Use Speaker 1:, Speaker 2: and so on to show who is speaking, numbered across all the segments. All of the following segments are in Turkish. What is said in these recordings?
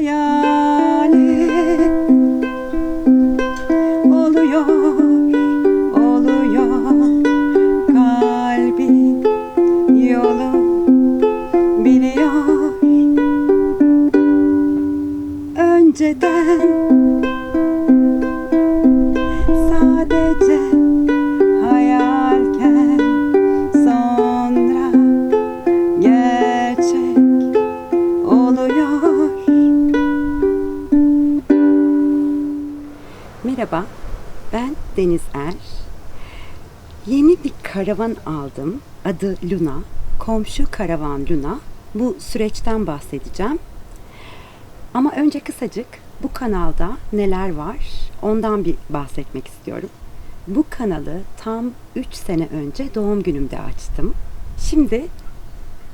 Speaker 1: Yeah. Karavan aldım. Adı Luna. Komşu karavan Luna. Bu süreçten bahsedeceğim. Ama önce kısacık bu kanalda neler var ondan bir bahsetmek istiyorum. Bu kanalı tam 3 sene önce doğum günümde açtım. Şimdi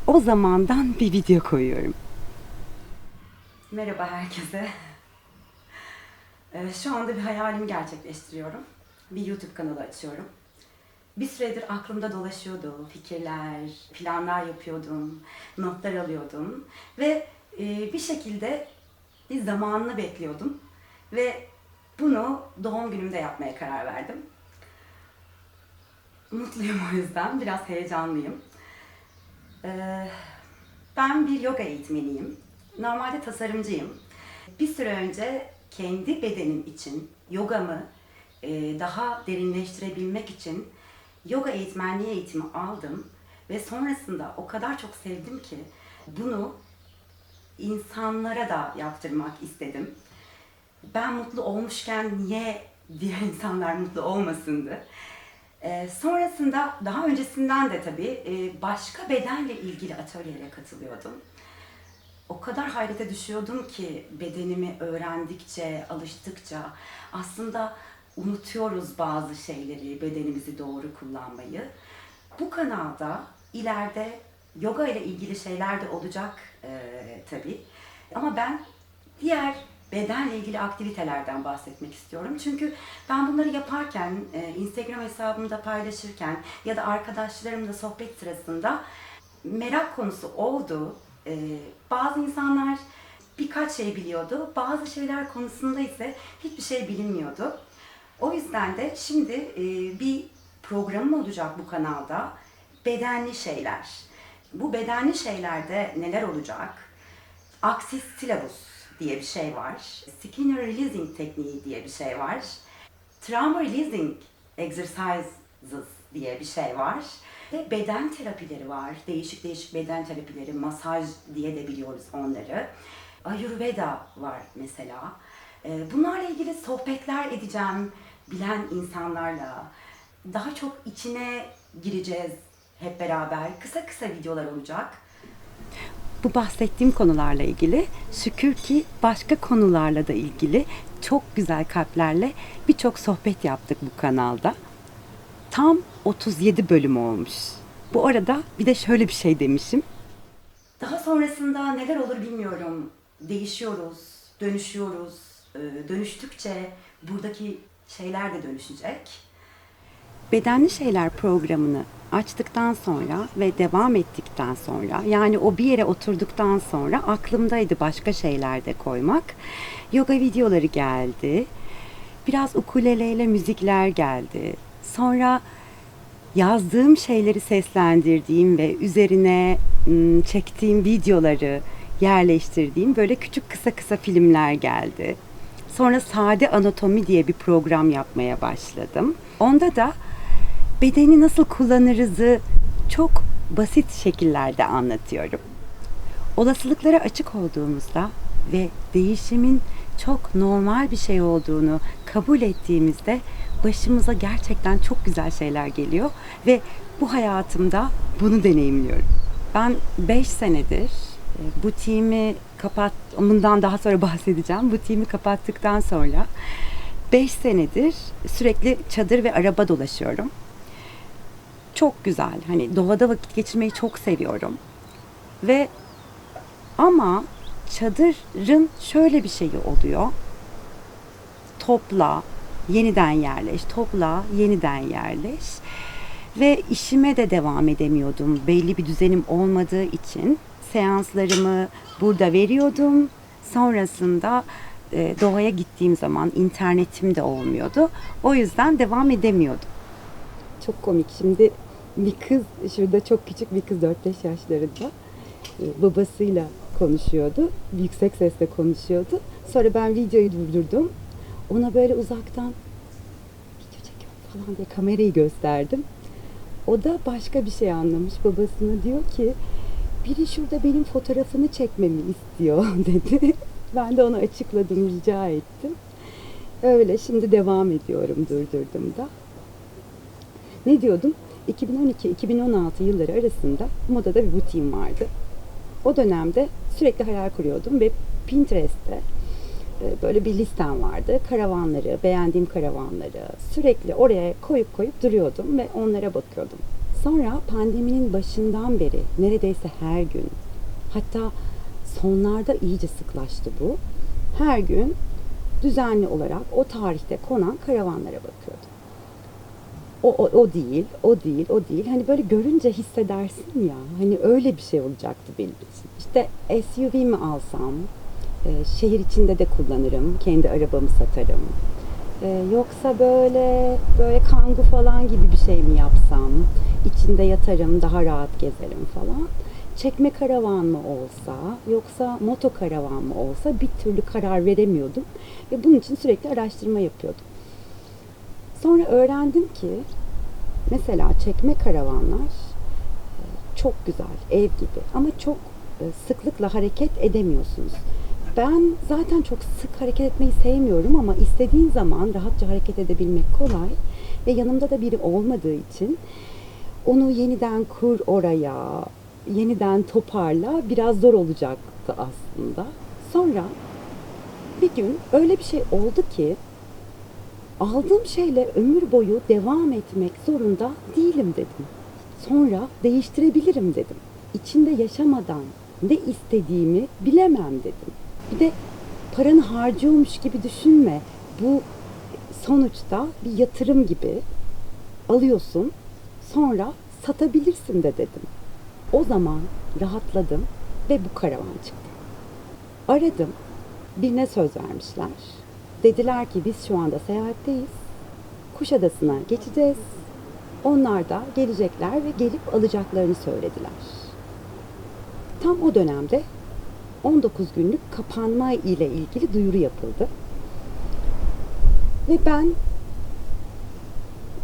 Speaker 1: o zamandan bir video koyuyorum. Merhaba herkese. Ee, Şu anda bir hayalimi gerçekleştiriyorum. Bir YouTube kanalı açıyorum. Bir süredir aklımda dolaşıyordu fikirler, planlar yapıyordum, notlar alıyordum ve e, bir şekilde bir zamanını bekliyordum ve bunu doğum günümde yapmaya karar verdim. Mutluyum o yüzden, biraz heyecanlıyım. Ee, ben bir yoga eğitmeniyim. Normalde tasarımcıyım. Bir süre önce kendi bedenim için yogamı e, daha derinleştirebilmek için yoga eğitmenliği eğitimi aldım ve sonrasında o kadar çok sevdim ki bunu insanlara da yaptırmak istedim. Ben mutlu olmuşken niye diğer insanlar mutlu olmasındı? Ee, sonrasında daha öncesinden de tabii e, başka bedenle ilgili atölyelere katılıyordum. O kadar hayrete düşüyordum ki bedenimi öğrendikçe, alıştıkça aslında unutuyoruz bazı şeyleri, bedenimizi doğru kullanmayı. Bu kanalda ileride yoga ile ilgili şeyler de olacak e, tabii. Ama ben diğer bedenle ilgili aktivitelerden bahsetmek istiyorum. Çünkü ben bunları yaparken, e, Instagram hesabımda paylaşırken ya da arkadaşlarımla sohbet sırasında merak konusu oldu. E, bazı insanlar birkaç şey biliyordu, bazı şeyler konusunda ise hiçbir şey bilinmiyordu. O yüzden de şimdi e, bir programım olacak bu kanalda. Bedenli şeyler. Bu bedenli şeylerde neler olacak? Axis syllabus diye bir şey var. Skinner releasing tekniği diye bir şey var. Trauma releasing exercises diye bir şey var. Ve beden terapileri var. Değişik değişik beden terapileri, masaj diye de biliyoruz onları. Ayurveda var mesela. Ee, Bunlarla ilgili sohbetler edeceğim bilen insanlarla. Daha çok içine gireceğiz hep beraber. Kısa kısa videolar olacak. Bu bahsettiğim konularla ilgili şükür ki başka konularla da ilgili çok güzel kalplerle birçok sohbet yaptık bu kanalda. Tam 37 bölüm olmuş. Bu arada bir de şöyle bir şey demişim. Daha sonrasında neler olur bilmiyorum. Değişiyoruz, dönüşüyoruz. Ee, Dönüştükçe buradaki şeyler de dönüşecek. Bedenli Şeyler programını açtıktan sonra ve devam ettikten sonra yani o bir yere oturduktan sonra aklımdaydı başka şeyler de koymak. Yoga videoları geldi. Biraz ukuleleyle müzikler geldi. Sonra yazdığım şeyleri seslendirdiğim ve üzerine çektiğim videoları yerleştirdiğim böyle küçük kısa kısa filmler geldi. Sonra Sade Anatomi diye bir program yapmaya başladım. Onda da bedeni nasıl kullanırızı çok basit şekillerde anlatıyorum. Olasılıklara açık olduğumuzda ve değişimin çok normal bir şey olduğunu kabul ettiğimizde başımıza gerçekten çok güzel şeyler geliyor ve bu hayatımda bunu deneyimliyorum. Ben 5 senedir bu team'i kapat, bundan daha sonra bahsedeceğim. Bu team'i kapattıktan sonra 5 senedir sürekli çadır ve araba dolaşıyorum. Çok güzel. Hani doğada vakit geçirmeyi çok seviyorum. Ve ama çadırın şöyle bir şeyi oluyor. Topla, yeniden yerleş, topla, yeniden yerleş. Ve işime de devam edemiyordum. Belli bir düzenim olmadığı için seanslarımı burada veriyordum. Sonrasında e, doğaya gittiğim zaman internetim de olmuyordu. O yüzden devam edemiyordum. Çok komik. Şimdi bir kız, şurada çok küçük bir kız 4-5 yaşlarında e, babasıyla konuşuyordu. Yüksek sesle konuşuyordu. Sonra ben videoyu durdurdum. Ona böyle uzaktan video çekiyorum falan diye kamerayı gösterdim. O da başka bir şey anlamış. Babasına diyor ki biri şurada benim fotoğrafını çekmemi istiyor dedi. Ben de ona açıkladım, rica ettim. Öyle şimdi devam ediyorum durdurdum da. Ne diyordum? 2012-2016 yılları arasında modada bir butiğim vardı. O dönemde sürekli hayal kuruyordum ve Pinterest'te e, böyle bir listem vardı. Karavanları, beğendiğim karavanları sürekli oraya koyup koyup duruyordum ve onlara bakıyordum. Sonra pandeminin başından beri neredeyse her gün hatta sonlarda iyice sıklaştı bu. Her gün düzenli olarak o tarihte konan karavanlara bakıyordum. O, o, o değil, o değil, o değil. Hani böyle görünce hissedersin ya. Hani öyle bir şey olacaktı benim için. İşte SUV mi alsam, e, şehir içinde de kullanırım, kendi arabamı satarım. E, yoksa böyle böyle kangu falan gibi bir şey mi yapsam, içinde yatarım, daha rahat gezerim falan. Çekme karavan mı olsa, yoksa moto karavan mı olsa bir türlü karar veremiyordum. Ve bunun için sürekli araştırma yapıyordum. Sonra öğrendim ki mesela çekme karavanlar e, çok güzel, ev gibi ama çok e, sıklıkla hareket edemiyorsunuz. Ben zaten çok sık hareket etmeyi sevmiyorum ama istediğin zaman rahatça hareket edebilmek kolay ve yanımda da biri olmadığı için onu yeniden kur oraya, yeniden toparla biraz zor olacaktı aslında. Sonra bir gün öyle bir şey oldu ki aldığım şeyle ömür boyu devam etmek zorunda değilim dedim. Sonra değiştirebilirim dedim. İçinde yaşamadan ne istediğimi bilemem dedim. Bir de paranı harcıyormuş gibi düşünme. Bu sonuçta bir yatırım gibi alıyorsun. Sonra satabilirsin de dedim. O zaman rahatladım ve bu karavan çıktı. Aradım. Birine söz vermişler. Dediler ki biz şu anda seyahatteyiz. Kuşadası'na geçeceğiz. Onlar da gelecekler ve gelip alacaklarını söylediler. Tam o dönemde 19 günlük kapanma ile ilgili duyuru yapıldı. Ve ben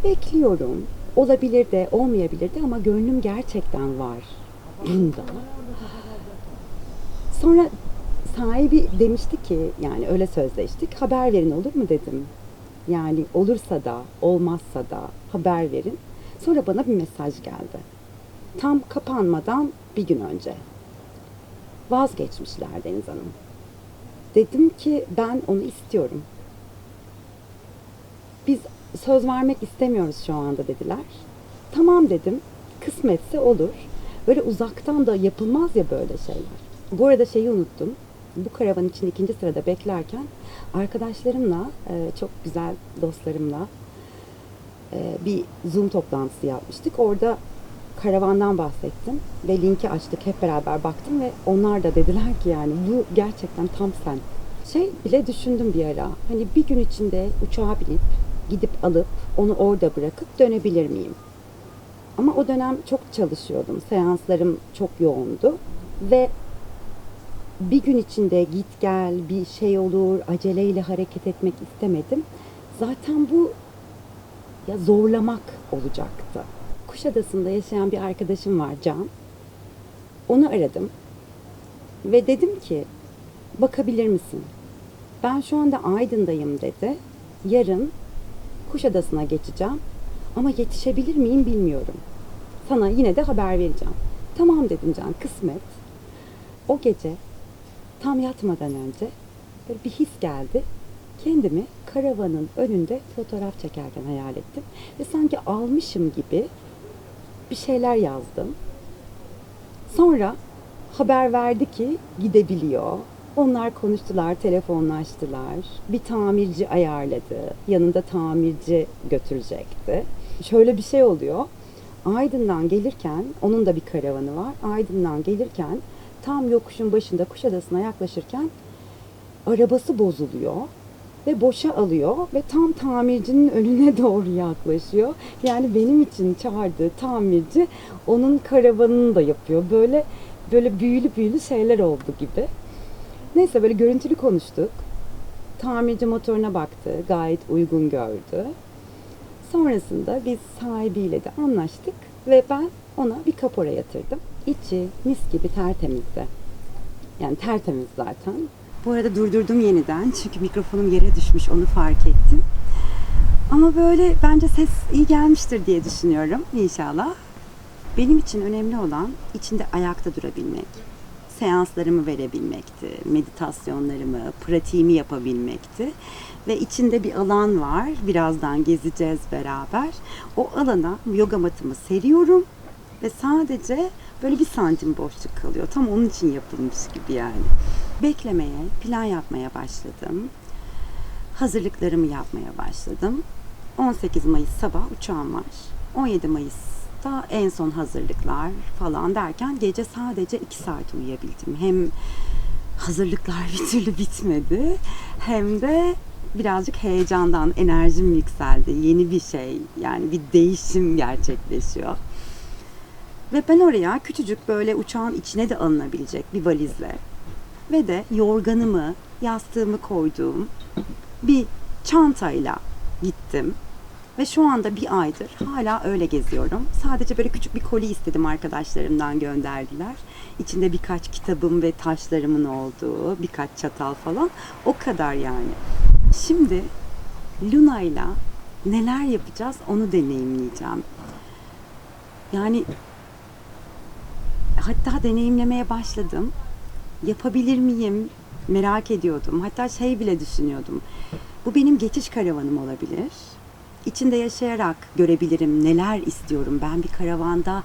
Speaker 1: bekliyorum. Olabilir de olmayabilir de ama gönlüm gerçekten var bunda. Sonra sahibi demişti ki yani öyle sözleştik haber verin olur mu dedim. Yani olursa da olmazsa da haber verin. Sonra bana bir mesaj geldi. Tam kapanmadan bir gün önce. Vazgeçmişler Deniz Hanım. Dedim ki ben onu istiyorum. Biz söz vermek istemiyoruz şu anda dediler. Tamam dedim. Kısmetse olur. Böyle uzaktan da yapılmaz ya böyle şeyler. Bu arada şeyi unuttum. Bu karavan için ikinci sırada beklerken arkadaşlarımla, e, çok güzel dostlarımla e, bir Zoom toplantısı yapmıştık. Orada karavandan bahsettim ve linki açtık hep beraber baktım ve onlar da dediler ki yani bu gerçekten tam sen. Şey bile düşündüm bir ara. Hani bir gün içinde uçağa binip gidip alıp onu orada bırakıp dönebilir miyim? Ama o dönem çok çalışıyordum. Seanslarım çok yoğundu ve bir gün içinde git gel bir şey olur aceleyle hareket etmek istemedim. Zaten bu ya zorlamak olacaktı. Kuşadası'nda yaşayan bir arkadaşım var Can. Onu aradım ve dedim ki bakabilir misin? Ben şu anda Aydın'dayım dedi. Yarın Kuşadası'na geçeceğim ama yetişebilir miyim bilmiyorum. Sana yine de haber vereceğim. Tamam dedim Can kısmet. O gece tam yatmadan önce bir his geldi. Kendimi karavanın önünde fotoğraf çekerken hayal ettim. Ve sanki almışım gibi bir şeyler yazdım. Sonra haber verdi ki gidebiliyor. Onlar konuştular, telefonlaştılar. Bir tamirci ayarladı. Yanında tamirci götürecekti. Şöyle bir şey oluyor. Aydın'dan gelirken, onun da bir karavanı var. Aydın'dan gelirken tam yokuşun başında Kuşadası'na yaklaşırken
Speaker 2: arabası bozuluyor ve boşa alıyor ve tam tamircinin önüne doğru yaklaşıyor. Yani benim için çağırdığı tamirci onun karavanını da yapıyor. Böyle böyle büyülü büyülü şeyler oldu gibi. Neyse böyle görüntülü konuştuk. Tamirci motoruna baktı. Gayet uygun gördü. Sonrasında biz sahibiyle de anlaştık ve ben ona bir kapora yatırdım. İçi mis gibi tertemizdi. Yani tertemiz zaten. Bu arada durdurdum yeniden çünkü mikrofonum yere düşmüş onu fark ettim. Ama böyle bence ses iyi gelmiştir diye düşünüyorum inşallah. Benim için önemli olan içinde ayakta durabilmek. Seanslarımı verebilmekti, meditasyonlarımı, pratiğimi yapabilmekti. Ve içinde bir alan var. Birazdan gezeceğiz beraber. O alana yoga matımı seriyorum ve sadece böyle bir santim boşluk kalıyor. Tam onun için yapılmış gibi yani. Beklemeye, plan yapmaya başladım. Hazırlıklarımı yapmaya başladım. 18 Mayıs sabah uçağım var. 17 Mayıs'ta en son hazırlıklar falan derken gece sadece 2 saat uyuyabildim. Hem hazırlıklar bir türlü bitmedi hem de birazcık heyecandan enerjim yükseldi. Yeni bir şey yani bir değişim gerçekleşiyor. Ve ben oraya küçücük böyle uçağın içine de alınabilecek bir valizle ve de yorganımı, yastığımı koyduğum bir çantayla gittim. Ve şu anda bir aydır hala öyle geziyorum. Sadece böyle küçük bir koli istedim arkadaşlarımdan gönderdiler. İçinde birkaç kitabım ve taşlarımın olduğu, birkaç çatal falan. O kadar yani. Şimdi Luna'yla neler yapacağız onu deneyimleyeceğim. Yani hatta deneyimlemeye başladım. Yapabilir miyim? Merak ediyordum. Hatta şey bile düşünüyordum. Bu benim geçiş karavanım olabilir. İçinde yaşayarak görebilirim neler istiyorum. Ben bir karavanda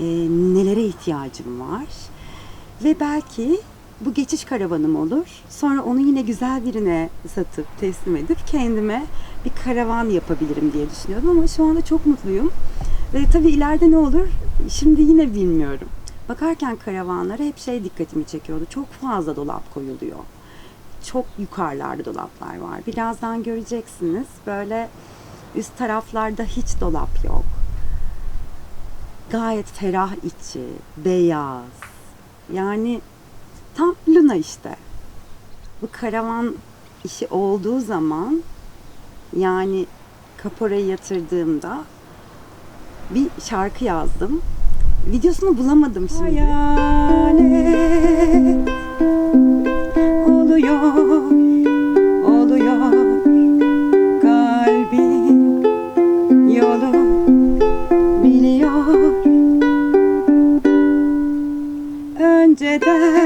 Speaker 2: e, nelere ihtiyacım var. Ve belki bu geçiş karavanım olur. Sonra onu yine güzel birine satıp teslim edip kendime bir karavan yapabilirim diye düşünüyordum ama şu anda çok mutluyum. Ve tabii ileride ne olur şimdi yine bilmiyorum. Bakarken karavanlara hep şey dikkatimi çekiyordu. Çok fazla dolap koyuluyor. Çok yukarılarda dolaplar var. Birazdan göreceksiniz. Böyle üst taraflarda hiç dolap yok. Gayet ferah içi, beyaz. Yani tam Luna işte. Bu karavan işi olduğu zaman yani kaporayı yatırdığımda bir şarkı yazdım. Videosunu bulamadım şimdi. Hayalet oluyor, oluyor kalbin yolu biliyor önceden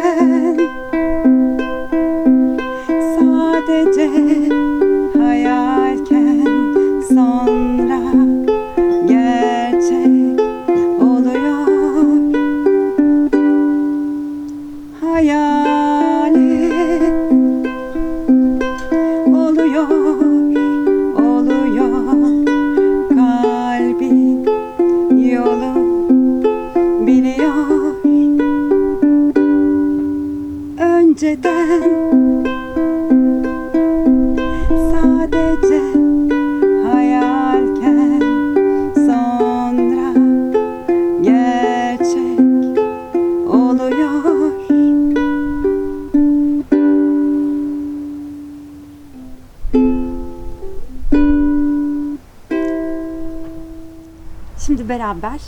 Speaker 2: beraber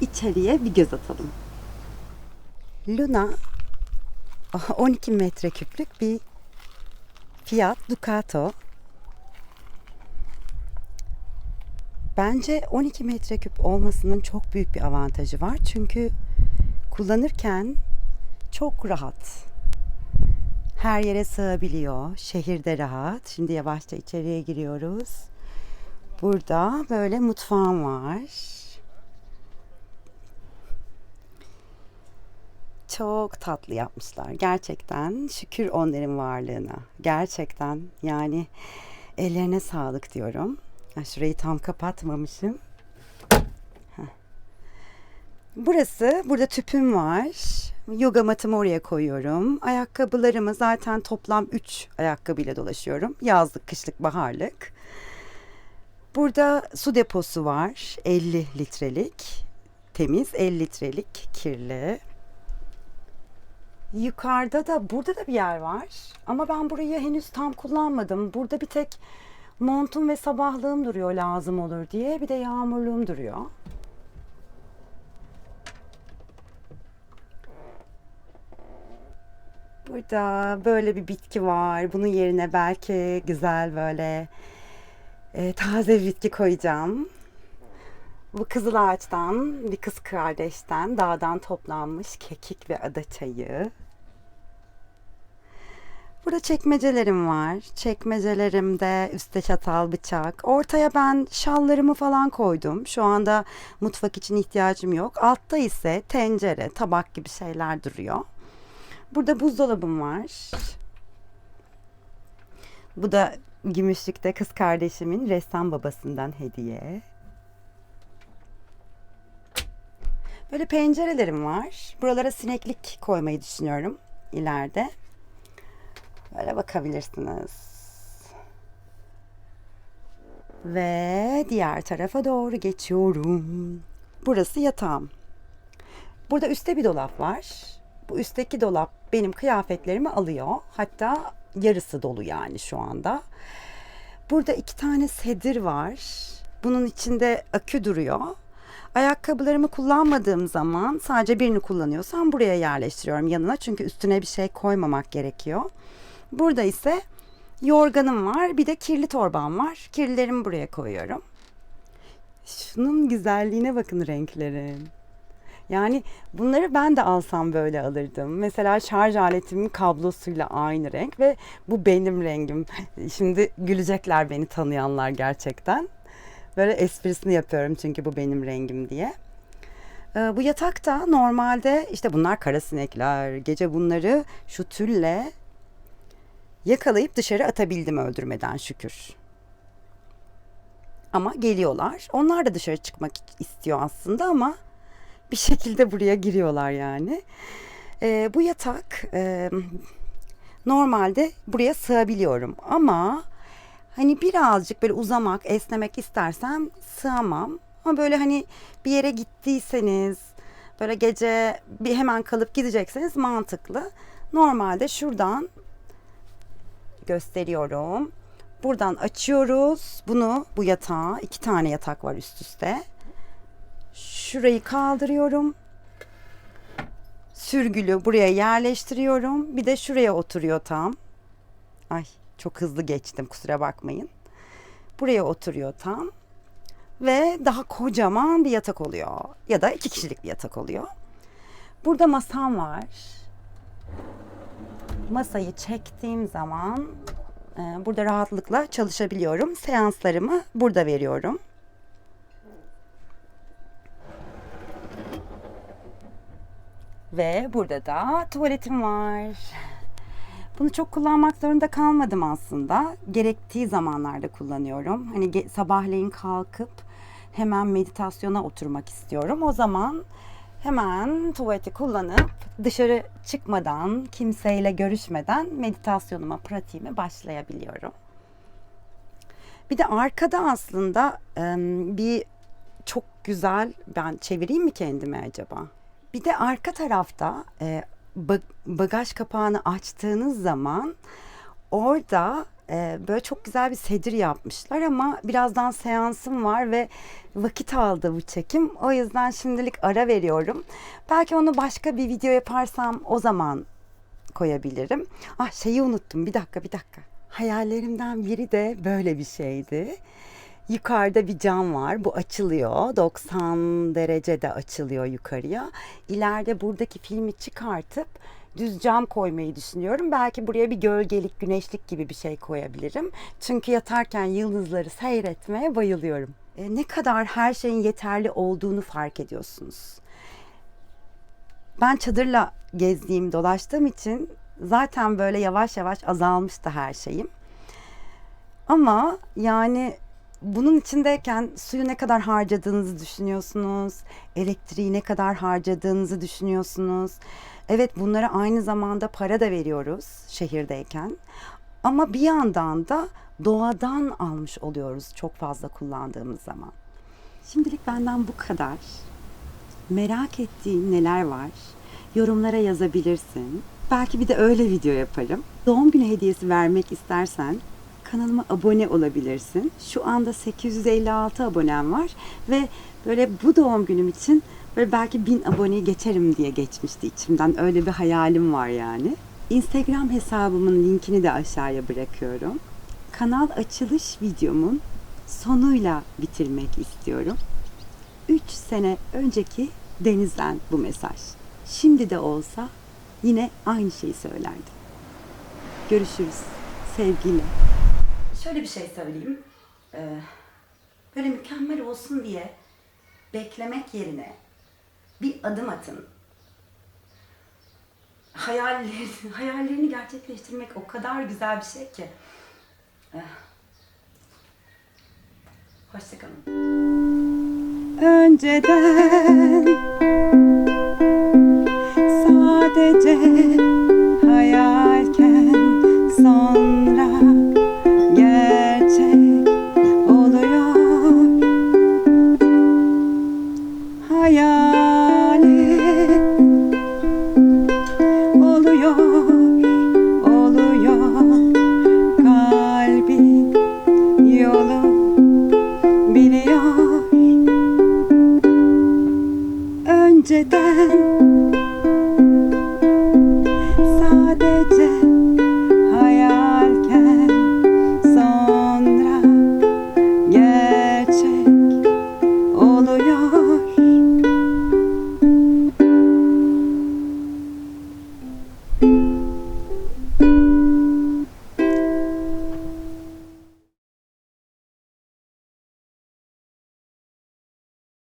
Speaker 2: içeriye bir göz atalım. Luna 12 metreküplük bir Fiat Ducato. Bence 12 metreküp olmasının çok büyük bir avantajı var. Çünkü kullanırken çok rahat. Her yere sığabiliyor. Şehirde rahat. Şimdi yavaşça içeriye giriyoruz. Burada böyle mutfağım var. Çok tatlı yapmışlar. Gerçekten şükür onların varlığına. Gerçekten yani ellerine sağlık diyorum. Şurayı tam kapatmamışım. Burası, burada tüpüm var.
Speaker 1: Yoga matımı oraya koyuyorum. Ayakkabılarımı zaten toplam 3 ayakkabıyla dolaşıyorum. Yazlık, kışlık, baharlık. Burada su deposu var. 50 litrelik. Temiz 50 litrelik kirli. Yukarıda da burada da bir yer var. Ama ben burayı henüz tam kullanmadım. Burada bir tek montum ve sabahlığım duruyor lazım olur diye. Bir de yağmurluğum duruyor. Burada böyle bir bitki var. Bunun yerine belki güzel böyle e, taze bitki koyacağım. Bu kızıl ağaçtan, bir kız kardeşten dağdan toplanmış kekik ve ada çayı. Burada çekmecelerim var. Çekmecelerimde üstte çatal, bıçak. Ortaya ben şallarımı falan koydum. Şu anda mutfak için ihtiyacım yok. Altta ise tencere, tabak gibi şeyler duruyor. Burada buzdolabım var. Bu da Gümüşlük'te kız kardeşimin ressam babasından hediye. Böyle pencerelerim var. Buralara sineklik koymayı düşünüyorum ileride. Böyle bakabilirsiniz. Ve diğer tarafa doğru geçiyorum. Burası yatağım. Burada üstte bir dolap var. Bu üstteki dolap benim kıyafetlerimi alıyor. Hatta yarısı dolu yani şu anda. Burada iki tane sedir var. Bunun içinde akü duruyor. Ayakkabılarımı kullanmadığım zaman sadece birini kullanıyorsam buraya yerleştiriyorum yanına. Çünkü üstüne bir şey koymamak gerekiyor. Burada ise yorganım var. Bir de kirli torbam var. Kirlilerimi buraya koyuyorum. Şunun güzelliğine bakın renklerin. Yani bunları ben de alsam böyle alırdım. Mesela şarj aletimin kablosuyla aynı renk ve bu benim rengim. Şimdi gülecekler beni tanıyanlar gerçekten. Böyle esprisini yapıyorum çünkü bu benim rengim diye. Ee, bu yatakta normalde işte bunlar kara sinekler. Gece bunları şu tülle yakalayıp dışarı atabildim öldürmeden şükür. Ama geliyorlar. Onlar da dışarı çıkmak istiyor aslında ama bir şekilde buraya giriyorlar yani. Ee, bu yatak e, normalde buraya sığabiliyorum ama hani birazcık böyle uzamak, esnemek istersem sığamam. Ama böyle hani bir yere gittiyseniz böyle gece bir hemen kalıp gidecekseniz mantıklı. Normalde şuradan gösteriyorum. Buradan açıyoruz bunu bu yatağı. iki tane yatak var üst üste. Şurayı kaldırıyorum. Sürgülü buraya yerleştiriyorum. Bir de şuraya oturuyor tam. Ay çok hızlı geçtim kusura bakmayın. Buraya oturuyor tam. Ve daha kocaman bir yatak oluyor. Ya da iki kişilik bir yatak oluyor. Burada masam var. Masayı çektiğim zaman e, burada rahatlıkla çalışabiliyorum. Seanslarımı burada veriyorum. Ve burada da tuvaletim var. Bunu çok kullanmak zorunda kalmadım aslında. Gerektiği zamanlarda kullanıyorum. Hani sabahleyin kalkıp hemen meditasyona oturmak istiyorum. O zaman hemen tuvaleti kullanıp dışarı çıkmadan, kimseyle görüşmeden meditasyonuma, pratiğime başlayabiliyorum. Bir de arkada aslında bir çok güzel, ben çevireyim mi kendimi acaba? Bir de arka tarafta bagaj kapağını açtığınız zaman orada e, böyle çok güzel bir sedir yapmışlar ama birazdan seansım var ve vakit aldı bu çekim. O yüzden şimdilik ara veriyorum. Belki onu başka bir video yaparsam o zaman koyabilirim. Ah şeyi unuttum. Bir dakika, bir dakika. Hayallerimden biri de böyle bir şeydi. Yukarıda bir cam var. Bu açılıyor. 90 derecede açılıyor yukarıya. İleride buradaki filmi çıkartıp düz cam koymayı düşünüyorum. Belki buraya bir gölgelik, güneşlik gibi bir şey koyabilirim. Çünkü yatarken yıldızları seyretmeye bayılıyorum. E, ne kadar her şeyin yeterli olduğunu fark ediyorsunuz. Ben çadırla gezdiğim, dolaştığım için zaten böyle yavaş yavaş azalmıştı her şeyim. Ama yani
Speaker 2: bunun içindeyken suyu ne kadar harcadığınızı düşünüyorsunuz, elektriği ne kadar harcadığınızı düşünüyorsunuz. Evet bunlara aynı zamanda para da veriyoruz şehirdeyken. Ama bir yandan da doğadan almış oluyoruz çok fazla kullandığımız zaman. Şimdilik benden bu kadar. Merak ettiğin neler var? Yorumlara yazabilirsin. Belki bir de öyle video yaparım. Doğum günü hediyesi vermek istersen kanalıma abone olabilirsin. Şu anda 856 abonem var ve böyle bu doğum günüm için böyle belki 1000 aboneyi geçerim diye geçmişti içimden. Öyle bir hayalim var yani. Instagram hesabımın linkini de aşağıya bırakıyorum. Kanal açılış videomun sonuyla bitirmek istiyorum. 3 sene önceki Deniz'den bu mesaj. Şimdi de olsa yine aynı şeyi söylerdim. Görüşürüz. Sevgiyle.
Speaker 1: Şöyle bir şey söyleyeyim. Ee, böyle mükemmel olsun diye beklemek yerine bir adım atın. Hayalleri, hayallerini gerçekleştirmek o kadar güzel bir şey ki. Ee, Hoşçakalın.
Speaker 2: Önceden sadece hayalken son